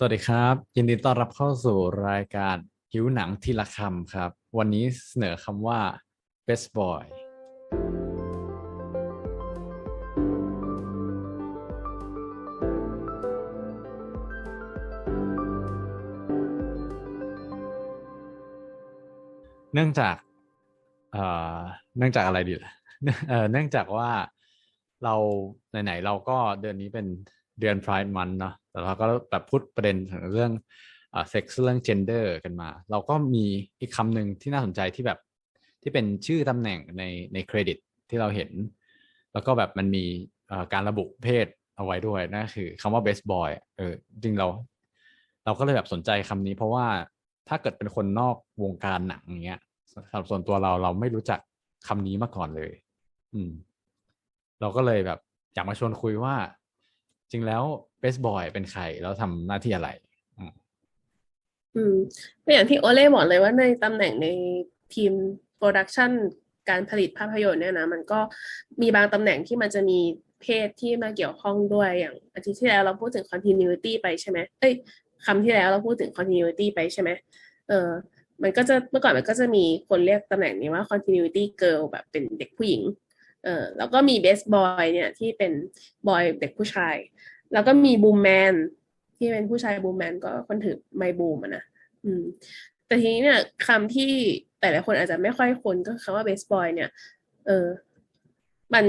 สวัสดีครับ ยินดีต้อนรับเข้าสู่รายการหิวหนังทีละคำครับ วันนี้เสนอคำว่า best boy เนื่องจากเอ่อเนื่องจากอะไรดีล่ะเอ่อเนื่องจากว่าเราไหนๆเราก็เดือนนี้เป็น เดือน Pride Month เนาะแต่เราก็แบบพูดประเด็นถึงเรื่องเอ่อ sex เรื่อง gender กันมา เราก็มีอีกคำหนึ่งที่น่าสนใจที่แบบที่เป็นชื่อตำแหน่งในในเครดิตที่เราเห็น แล้วก็แบบมันมีการระบุเพศเอาไว้ด้วยนั่นคือคำว่า best boy เออจริงเรา เราก็เลยแบบสนใจคำนี้ เพราะว่าถ้าเกิดเป็นคนนอกวงการหนังอย่างเงี้ยสำหรับส่วนตัวเราเราไม่รู้จักคำนี้มาก่อนเลย อืม เราก็เลยแบบอยากมาชวนคุยว่า จริงแล้วเบสบอยเป็นใครแล้วทำหน้าที่อะไรอืมอืมก็อย่างที่โอเล่บอกเลยว่าในตำแหน่งในทีมโปรดักชันการผลิตภาพยนตร์เนี่ยนะ มันก็มีบางตำแหน่งที่มันจะมีเพศที่มาเกี่ยวข้องด้วยอย่างอาทิตย์ที่แล้วเราพูดถึง continuity ไปใช่ไหมเอ้ยคำที่แล้วเราพูดถึง continuity ไปใช่ไหมเออมันก็จะเมื่อก่อนมันก็จะมีคนเรียกตำแหน่งนี้ว่า continuity girl แบบเป็นเด็กผู้หญิง เออแล้วก็มี best boy เนี่ยที่เป็นบอยเด็กผู้ชาย แล้วก็มีบูมแมนที่เป็นผู้ชายบูมแมนก็คนถือไมค์บูมอะนะอืม แต่ทีนี้เนี่ยคำที่แต่ละคนอาจจะไม่ค่อยคุ้นก็คือคำว่า best boy เนี่ย เออ มัน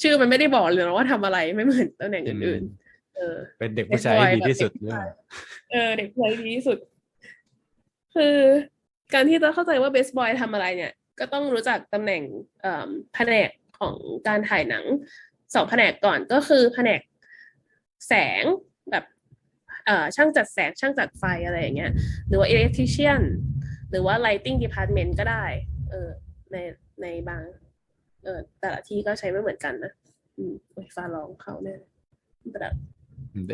ชื่อมันไม่ได้บอกเลยนะว่าทำอะไรไม่เหมือนตำแหน่งอื่นๆเออ เป็นเด็กผู้ชาย best boy ที่ดีที่สุดแบบเด็กผู้เรื่อชางยเออ เด็กผู้ชายที่ดีที่สุด คือการที่จะเข้าใจว่า best boy ทำอะไรเนี่ย ก็ต้องรู้จักตำแหน่งแผนกของการถ่ายหนังสองแผนกก่อนก็คือแผนกแสงแบบช่างจัดแสงช่างจัดไฟอะไรอย่างเงี้ยหรือว่า electrician หรือว่า lighting department ก็ได้ เออในในบาง เออแต่ละที่ก็ใช้ไม่เหมือนกันนะ อืมโอ้ยฟ้าร้องเขาเนี่ยแบบ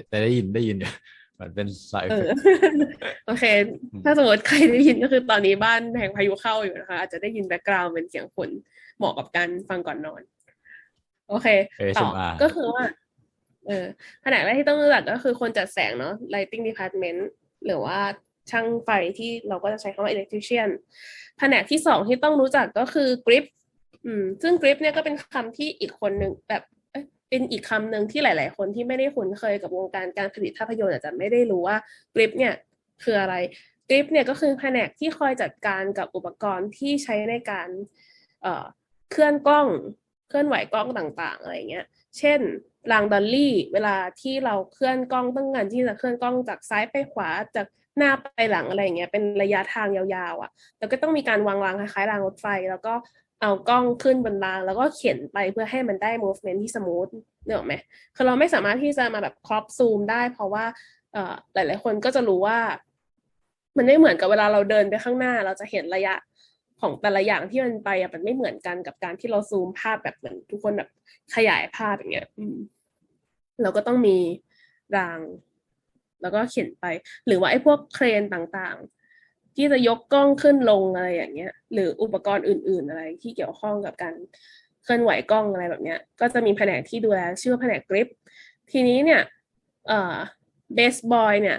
แต่ได้ยินได้ยินเดี๋ยวเห มือนเป็นสายเออโอเคอืมถ้าสมมติใครได้ยินก็คือตอนนี้บ้านแห่งพายุเข้าอยู่นะคะ อาจจะได้ยินแบ็กกราวด์เป็นเสียงฝนเหมาะกับการฟังก่อนนอน โอเคเอต่อ ASMR ก็คือว่า เออแผนกแรกที่ต้องรู้จักก็คือคนจัดแสงเนาะ lighting department หรือว่าช่างไฟที่เราก็จะใช้คำว่า electrician แผนกที่สองที่ต้องรู้จักก็คือ grip อืมซึ่ง grip เนี่ยก็เป็นคำที่อีกคนหนึ่งแบบ เป็นอีกคำหนึ่งที่หลาย ๆ คนที่ไม่ได้คุ้นเคยกับวงการการผลิตภาพยนตร์อาจจะไม่ได้รู้ว่า grip เนี่ยคืออะไร grip เนี่ยก็คือแผนกที่คอยจัดการกับอุปกรณ์ที่ใช้ในการเอ่อเคลื่อนกล้องเคลื่อนไหวกล้องต่าง ๆ อะไรเงี้ย เช่นรางดอลลี่ เวลาที่เราเคลื่อนกล้องต้องการที่จะเคลื่อนกล้องจากซ้ายไปขวาจากหน้าไปหลังอะไรเงี้ยเป็นระยะทางยาวๆอะ แล้วก็ต้องมีการวางรางคล้ายๆรางรถไฟ แล้วก็ เอากล้องขึ้นบนรางแล้วก็เขียนไปเพื่อให้มันได้ movement ที่สมูทเนอกไหมคือเราไม่สามารถที่จะมาแบบครอปซูมได้ เพราะว่าเอ่อหลาย ๆ คนก็จะรู้ว่า มันไม่เหมือนกับเวลาเราเดินไปข้างหน้า เราจะเห็นระยะของแต่ละอย่างที่มันไปอะมันไม่เหมือนกันกับการที่เราซูมภาพแบบเหมือนทุกคนแบบขยายภาพอย่างเงี้ยอืมเราก็ต้องมีราง แล้วก็เขียนไป หรือว่าไอ้พวกเครนต่างๆ ที่จะยกกล้องขึ้นลงอะไรอย่างเงี้ย หรืออุปกรณ์อื่น ๆ อะไรที่เกี่ยวข้องกับการเคลื่อนไหวกล้องอะไรแบบเนี้ย ก็จะมีแผนกที่ดูแลชื่อแผนกกริป ทีนี้เนี่ยเอ่อเบสบอยเนี่ย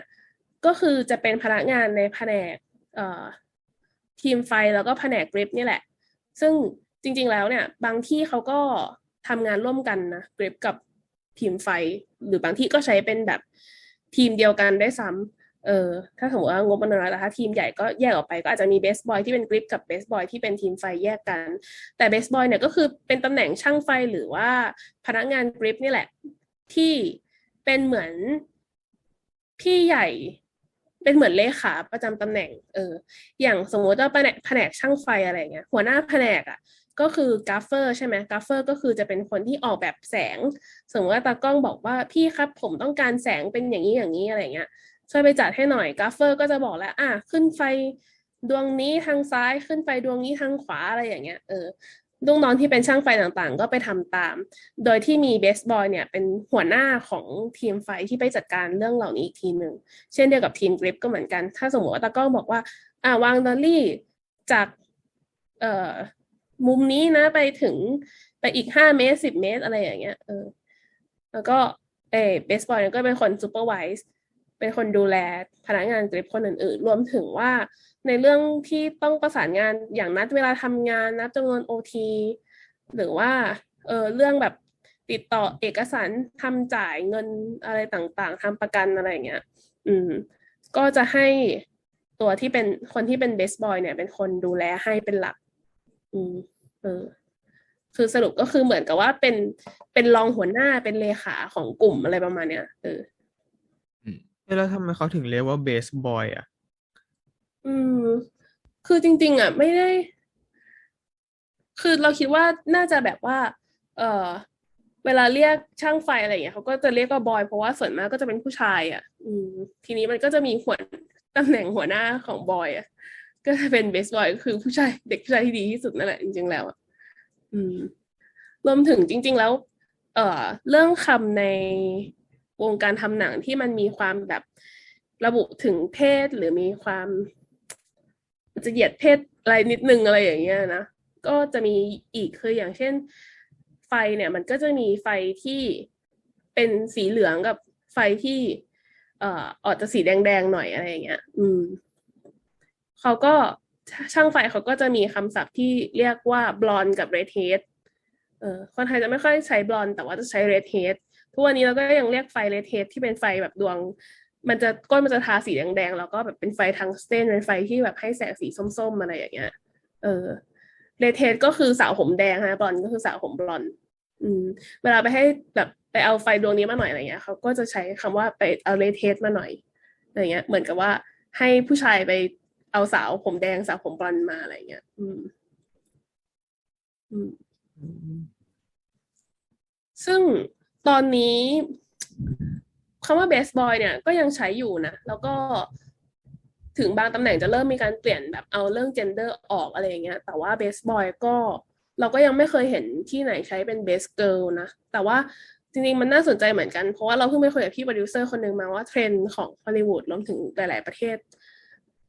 ก็คือจะเป็นพนักงานในแผนกเอ่อทีมไฟแล้วก็แผนกกริปนี่แหละ ซึ่งจริง ๆ แล้วเนี่ย บางที่เขาก็ทำงานร่วมกันนะกริปกับทีมไฟ หรือบางที่ก็ใช้เป็นแบบทีมเดียวกันได้ซ้ำ เออถ้าสมมติว่างบมันน้อยแล้วถ้าทีมใหญ่ก็แยกออกไปก็อาจจะมีเบสบอยที่เป็นกริปกับเบสบอยที่เป็นทีมไฟแยกกัน แต่เบสบอยเนี่ยก็คือเป็นตำแหน่งช่างไฟหรือว่าพนักงานกริปนี่แหละ ที่เป็นเหมือนพี่ใหญ่ เป็นเหมือนเลขาประจำตำแหน่ง เออ อย่างสมมติว่าแผนกแผนกช่างไฟอะไรเงี้ย หัวหน้าแผนกอะก็คือกราฟเฟอร์ใช่ไหมกราฟเฟอร์ก็คือจะเป็นคนที่ออกแบบแสง สมมติว่าตากล้องบอกว่าพี่ครับผมต้องการแสงเป็นอย่างนี้อย่างนี้อะไรเงี้ย ช่วยไปจัดให้หน่อยกราฟเฟอร์ก็จะบอกแล้ว อะขึ้นไฟดวงนี้ทางซ้ายขึ้นไฟดวงนี้ทางขวาอะไรอย่างเงี้ยเออลูกน้องที่เป็นช่างไฟต่างๆ ก็ไปทำตาม โดยที่มีเบสบอยเนี่ยเป็นหัวหน้าของทีมไฟที่ไปจัดการเรื่องเหล่านี้อีกทีหนึ่ง เช่นเดียวกับทีมกริปก็เหมือนกัน ถ้าสมมติว่าตากล้องบอกว่า อ่าวางดอลลี่จากเอ่อมุมนี้นะไปถึงไปอีกห้าเมตรสิบเมตรอะไรอย่างเงี้ยเออแล้วก็เอเบสบอยก็เป็นคนซูเปอร์ไวส์ เป็นคนดูแลพนักงานกริปคนอื่นๆ รวมถึงว่าในเรื่องที่ต้องประสานงานอย่างนัดเวลาทำงานนัดจำนวนโอทีหรือว่าเออเรื่องแบบติดต่อเอกสารทำจ่ายเงินอะไรต่างๆทำประกันอะไรอย่างเงี้ย อืม ก็จะให้ตัวที่เป็นคนที่เป็นเบสบอยเนี่ย เป็นคนดูแลให้เป็นหลัก อืม เออ คือสรุปก็คือเหมือนกับว่าเป็นเป็นรองหัวหน้าเป็นเลขาของกลุ่มอะไรประมาณเนี้ยเออ แล้วทำไมเขาถึงเรียกว่าเบสบอยอะ อืม คือจริง ๆ อะ ไม่ได้ คือเราคิดว่าน่าจะแบบว่า เออเวลาเรียกช่างไฟอะไรอย่างเงี้ยเขาก็จะเรียกว่าบอย เพราะว่าส่วนมากก็จะเป็นผู้ชาย อะ อืม ทีนี้มันก็จะมีหัวตำแหน่งหัวหน้าของบอยอะ ก็จะเป็นเบสบอยคือผู้ชายเด็กผู้ชายที่ดีที่สุดนั่นแหละจริงๆแล้วอะอืม รวมถึงจริง ๆ แล้ว เอ่อ เรื่องคำใน วงการทำหนังที่มันมีความแบบระบุถึงเพศหรือมีความจะเหยียดเพศอะไรนิดนึงอะไรอย่างเงี้ยนะก็จะมีอีกคืออย่างเช่น ไฟเนี่ยมันก็จะมีไฟที่เป็นสีเหลืองกับไฟที่ เอ่อออกจะสีแดงๆหน่อยอะไรอย่างเงี้ย อืมเขาก็ช่างไฟเขาก็จะมีคำศัพท์ที่เรียกว่าบลอนกับเรดเฮดเออคนไทยจะไม่ค่อยใช้บลอนแต่ว่าจะใช้เรดเฮด ทุกวันนี้เราก็ยังเรียกไฟเรดเฮดที่เป็นไฟแบบดวง มันจะก้นมันจะทาสีแดงๆแล้วก็แบบเป็นไฟทางสเตนเป็นไฟที่แบบให้แสงสีส้มๆอะไรอย่างเงี้ย เออเรดเฮดก็คือสาวผมแดงนะบลอนก็คือสาวผมบลอน อืม เวลาไปให้แบบไปเอาไฟดวงนี้มาหน่อยอะไรเงี้ยเขาก็จะใช้คำว่าไปเอาเรดเฮดมาหน่อยอะไรเงี้ย เหมือนกับว่าให้ผู้ชายไปเอาสาวผมแดงสาวผมบลอนมาอะไรเงี้ย อืม อืม ซึ่ง ตอนนี้คำว่าเบสบอยเนี่ยก็ยังใช้อยู่นะ แล้วก็ถึงบางตำแหน่งจะเริ่มมีการเปลี่ยนแบบเอาเรื่องเจนเดอร์ออกอะไรอย่างเงี้ย แต่ว่าเบสบอยก็เราก็ยังไม่เคยเห็นที่ไหนใช้เป็นเบสเกิลนะ แต่ว่าจริงๆมันน่าสนใจเหมือนกัน เพราะว่าเราเพิ่งไปคุยกับพี่โปรดิวเซอร์คนหนึ่งมาว่าเทรนด์ของฮอลลีวูดรวมถึงหลายๆประเทศ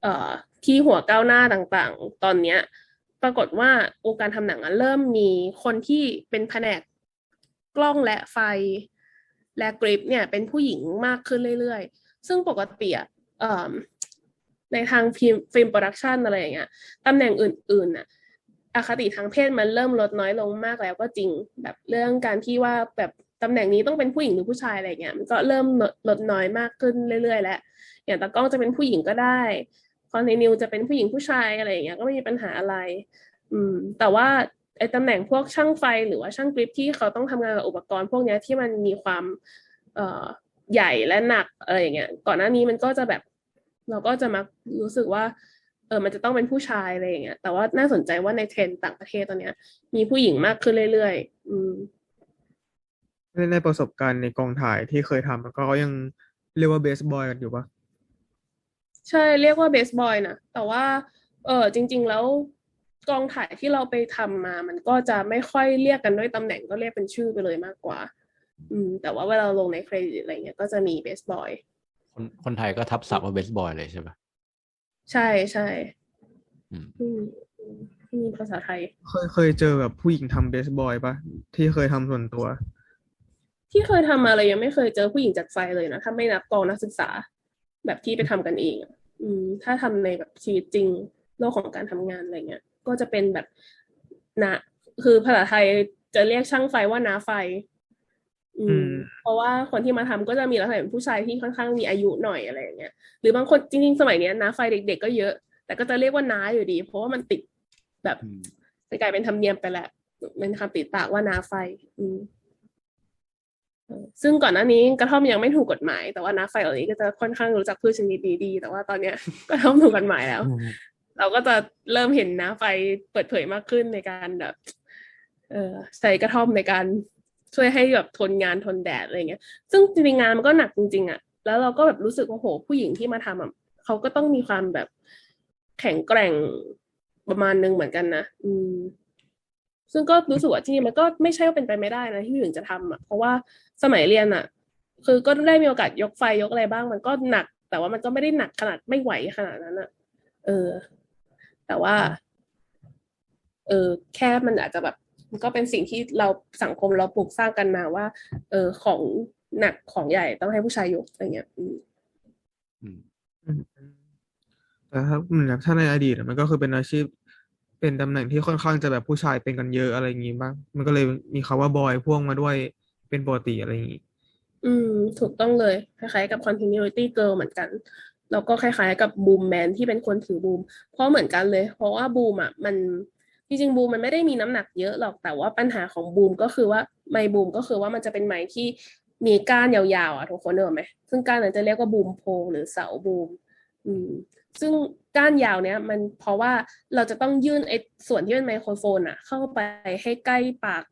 เอ่อที่หัวก้าวหน้าต่างๆ ตอนเนี้ย ปรากฏว่าวงการทำหนังเริ่มมีคนที่เป็นแผนก กล้องและไฟและกริปเนี่ยเป็นผู้หญิงมากขึ้นเรื่อยๆ ซึ่งปกติอะในทางฟิล์มฟิล์มโปรดักชันอะไรอย่างเงี้ยตำแหน่งอื่นๆน่ะอคติทางเพศมันเริ่มลดน้อยลงมากแล้วก็จริงแบบเรื่องการที่ว่าแบบตำแหน่งนี้ต้องเป็นผู้หญิงหรือผู้ชายอะไรเงี้ยมันก็เริ่มลดน้อยมากขึ้นเรื่อยๆ แล้วอย่างตากล้องจะเป็นผู้หญิงก็ได้คอนเทนิวจะเป็นผู้หญิงผู้ชายอะไรอย่างเงี้ยก็ไม่มีปัญหาอะไร อืม แต่ว่า ไอ้ตำแหน่งพวกช่างไฟหรือว่าช่างกริปที่เขาต้องทำงานกับอุปกรณ์พวกนี้ที่มันมีความเอ่อใหญ่และหนักอะไรอย่างเงี้ยก่อนหน้านี้มันก็จะแบบ เราก็จะมักรู้สึกว่าเออมันจะต้องเป็นผู้ชายอะไรอย่างเงี้ยแต่ว่าน่าสนใจว่าในเทรนด์ต่างประเทศตอนเนี้ย มีผู้หญิงมากขึ้นเรื่อยๆอืมในประสบการณ์ในกองถ่ายที่เคยทำก็ยังเรียกว่าเบสบอยกันอยู่ปะใช่เรียกว่าเบสบอยนะแต่ว่า เออจริง ๆ แล้ว กองถ่ายที่เราไปทำมา มันก็จะไม่ค่อยเรียกกันด้วยตำแหน่งก็เรียกเป็นชื่อไปเลยมากกว่า อืม แต่ว่าเวลาลงในเครดิตอะไรเงี้ยก็จะมีเบสบอยคนคนไทยก็ทับศัพท์ว่าเบสบอยเลยใช่ปะใช่ใช่อืมอืมมีภาษาไทย เคยเคยเจอแบบผู้หญิงทำเบสบอยปะที่เคยทำส่วนตัว ที่เคยทำมาเลยยังไม่เคยเจอผู้หญิงจัดไฟเลยนะถ้าไม่นับกองนักศึกษา แบบที่ไปทำกันเองอะอืม ถ้าทำในแบบชีวิตจริงโลกของการทำงานอะไรเงี้ย ก็จะเป็นแบบนะคือภาษาไทยจะเรียกช่างไฟว่าน้าไฟ อือืมมเพราะว่าคนที่มาทำก็จะมีลักษณะเป็นผู้ชายที่ค่อนข้างมีอายุหน่อยอะไรอย่างเงี้ยหรือบางคนจริงๆ สมัยเนี้ยน้าไฟเด็ก ๆ ก็เยอะ แต่ก็จะเรียกว่าน้าอยู่ดี เพราะว่ามันติดแบบอืมจะกลายเป็นธรรมเนียมไปแหละเป็นคำติดปากว่าน้าไฟ อืมเออซึ่งก่อนหน้านี้กระท่อมยังไม่ถูกกฎหมาย แต่ว่าน้าไฟเหล่านี้ก็จะค่อนข้างรู้จักพืชชนิดนี้ดี แต่ว่าตอนเนี้ยกระท่อมถูกกฎหมายแล้ว เราก็จะเริ่มเห็นน้าไฟเปิดเผยมากขึ้นในการแบบเออใช้กระท่อมในการช่วยให้แบบทนงานทนแดดอะไรเงี้ย ซึ่งจริงๆงานมันก็หนักจริงๆอะ่ะ แล้วเราก็แบบรู้สึกว่าโหผู้หญิงที่มาทำอะเขาก็ต้องมีความแบบแข็งแกร่งประมาณนึงเหมือนกันนะอืม ซึ่งก็รู้สึกว่าที่นี่มันก็ไม่ใช่ว่าเป็นไปไม่ได้นะที่ผู้หญิงจะทำอะ เพราะว่าสมัยเรียนอะ คือก็ได้มีโอกาสยกไฟยกอะไรบ้าง มันก็หนัก แต่ว่ามันก็ไม่ได้หนักขนาดไม่ไหวขนาดนั้นอะ เออ แต่ว่า เออแค่มันอาจจะแบบมันก็เป็นสิ่งที่เราสังคมเราปลูกสร้างกันมาว่า เออของหนักของใหญ่ต้องให้ผู้ชายยกอะไรเงี้ยอืมแต่ถ้าเหมือนถ้าในอดีตอะมันก็คือเป็นอาชีพ เป็นตำแหน่งที่ค่อนข้างจะแบบผู้ชายเป็นกันเยอะอะไรอย่างงี้บ้างมันก็เลยมีคำว่าบอยพ่วงมาด้วยเป็นปกติอะไรอย่างงี้ อืม ถูกต้องเลย คล้ายๆกับ continuity girl เหมือนกัน แล้วก็คล้ายๆกับบูมแมนที่เป็นคนถือบูม เพราะเหมือนกันเลย เพราะว่าบูมอะมันจริงๆบูมมันไม่ได้มีน้ำหนักเยอะหรอกแต่ว่าปัญหาของบูมก็คือว่าไมค์บูมก็คือว่ามันจะเป็นไมค์ที่มีก้านยาวๆอะทุกคนเนกอะไหมซึ่งก้านนั้นจะเรียกว่าบูมโพหรือเสาบูม อืม ซึ่งก้านยาวเนี้ยมันเพราะว่าเราจะต้องยื่นไอ้ส่วนที่เป็นไมโครโฟนอะ เข้าไปให้ใกล้ปาก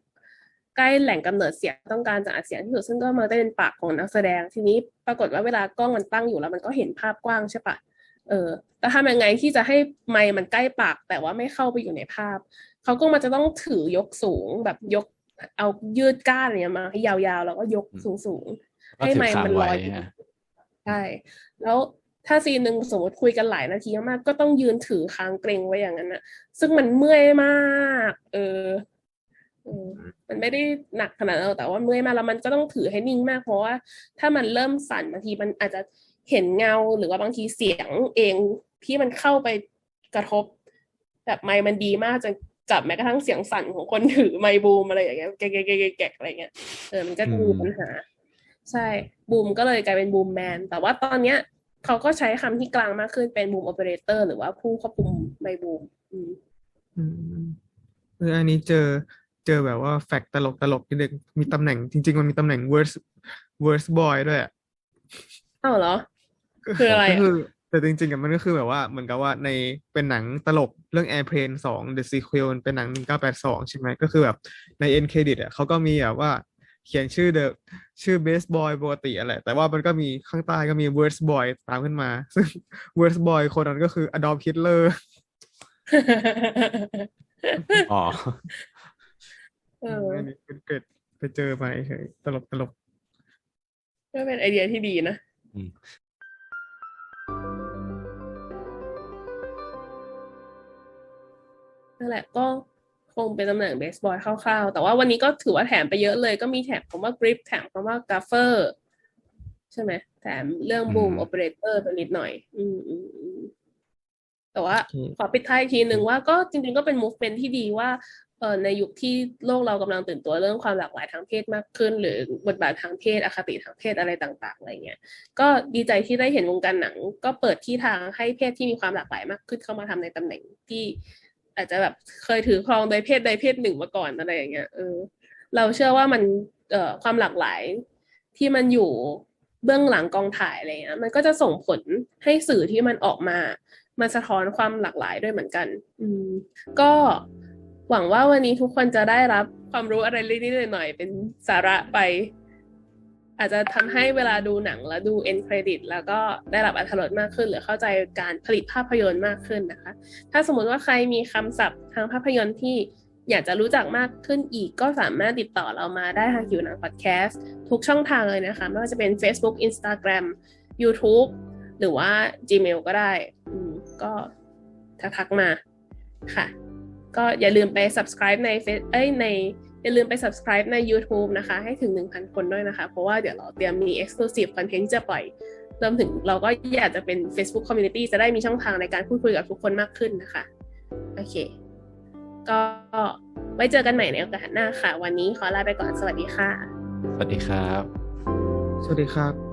ใกล้แหล่งกำเนิดเสียงต้องการจะอัดเสียงที่สุดซึ่งก็มาได้เป็นปากของนักแสดง ทีนี้ปรากฏว่าเวลากล้องมันตั้งอยู่แล้วมันก็เห็นภาพกว้างใช่ปะเออแต่ทำยังไงที่จะให้ไมค์มันใกล้ปาก แต่ว่าไม่เข้าไปอยู่ในภาพเขาก็มันจะต้องถือยกสูงแบบยกเอายืดก้านอะไรเงี้ยมาให้ยาวๆ แล้วก็ยกสูงๆก็ให้ถือไมค์ค้างมันลไว้อยฮะใช่แล้วถ้าซีนหนึ่งสมมติคุยกันหลายนาทีมากๆก็ต้องยืนถือค้างเกรงไว้อย่างนั้นนะซึ่งมันเมื่อยมาก เออเออ มันไม่ได้หนักขนาดนั้นหรอกแต่ว่าเมื่อยมาแล้วมันก็ต้องถือให้นิ่งมาก เพราะว่าถ้ามันเริ่มสั่นบางทีมันอาจจะเห็นเงาหรือว่าบางทีเสียงเองที่มันเข้าไปกระทบ แบบไมค์มันดีมากจนจับแม้กระทั่งเสียงสั่นของคนถือไมค์บูมอะไรอย่างเงี้ยแกะแกะแกะอะไรเงี้ยเออมันก็มีปัญหา ใช่บูมก็เลยกลายเป็นบูมแมนแต่ว่าตอนเนี้ยเขาก็ใช้คำที่กลางมากขึ้นเป็นบูมโอเปอเรเตอร์หรือว่าผู้ควบคุมไมค์บูมอืมอืมเอออันนี้เจอ เจอแบบว่าแฟกตลกตลกนิดนึงมีตำแหน่งจริง ๆ มันมีตำแหน่ง worst worst boy ด้วยอะอ้าวเหรอ คืออะไรก็อะคือแต่จริงๆอะมันก็คือแบบว่าเหมือนกับว่าในเป็นหนังตลกเรื่อง Airplane สอง The Sequel มันเป็นหนังหนึ่งเก้าแปดสองใช่ไหมก็คือแบบใน end credit อะเขาก็มีแบบว่าเขียนชื่อเดอะชื่อ best boy ปกติอะไรแต่ว่ามันก็มีข้างใต้ก็มี worst boy ตามขึ้นมา ซึ่ง worst boy คนนั้นก็คือ Adolf Hitler อ๋อ เอออันนี้เป็นเกร็ดไปเจอมาเฉยตลกตลกก็เป็นไอเดียที่ดีนะอืมนั่นแหละก็คงเป็นตำแหน่งเบสบอยคร่าวๆ แต่ว่าวันนี้ก็ถือว่าแถมไปเยอะเลย ก็มีแถมคำว่ากริปแถมคำว่ากราฟเฟอร์ใช่ไหมแถมเรื่องบูมอืมโอเปอเรเตอร์ไปนิดหน่อย อืมอืมอืมแต่ว่าโอเคขอปิดท้ายอีกทีหนึ่งว่าก็จริงๆก็เป็น movement ที่ดีว่าเอ่อ ในยุคที่โลกเรากำลังตื่นตัวเรื่องความหลากหลายทางเพศมากขึ้น หรือบทบาททางเพศอคติทางเพศอะไรต่าง ๆอะไรเงี้ยก็ดีใจที่ได้เห็นวงการหนัง ก็เปิดที่ทางให้เพศที่มีความหลากหลายมากขึ้นเข้ามาทำในตำแหน่งที่ อาจจะแบบเคยถือครองโดยเพศใดเพศหนึ่งมาก่อนอะไรอย่างเงี้ยเออเราเชื่อว่ามันเอ่อความหลากหลายที่มันอยู่เบื้องหลังกองถ่ายอะไรเงี้ยมันก็จะส่งผลให้สื่อที่มันออกมา มันสะท้อนความหลากหลายด้วยเหมือนกัน อืมก็ หวังว่าวันนี้ทุกคนจะได้รับความรู้อะไรเล็กๆหน่อยๆ เป็นสาระไป อาจจะทำให้เวลาดูหนังแล้วดู end credit แล้วก็ได้รับอรรถรสมากขึ้น หรือเข้าใจการผลิตภาพยนตร์มากขึ้นนะคะ ถ้าสมมติว่าใครมีคำศัพท์ทางภาพยนตร์ที่อยากจะรู้จักมากขึ้นอีกก็สามารถติดต่อเรามาได้ทางหิวหนังพอดแคสต์ทุกช่องทางเลยนะคะ ไม่ว่าจะเป็น Facebook Instagram YouTube หรือว่า Gmail ก็ได้ ก็ทักมาค่ะ ก็อย่าลืมไป subscribe ใน Face เอ้ยในอย่าลืมไป subscribe ใน YouTube นะคะ ให้ถึง 1,000 คนด้วยนะคะ เพราะว่าเดี๋ยวเราเตรียมมี exclusive content ที่จะปล่อยรวมถึงเราก็อยากจะเป็น Facebook Community จะได้มีช่องทางในการพูดคุยกับทุกคนมากขึ้นนะคะ โอเค ก็ไว้เจอกันใหม่ในโอกาสหน้าค่ะ วันนี้ขอลาไปก่อน สวัสดีค่ะ สวัสดีครับ สวัสดีครับ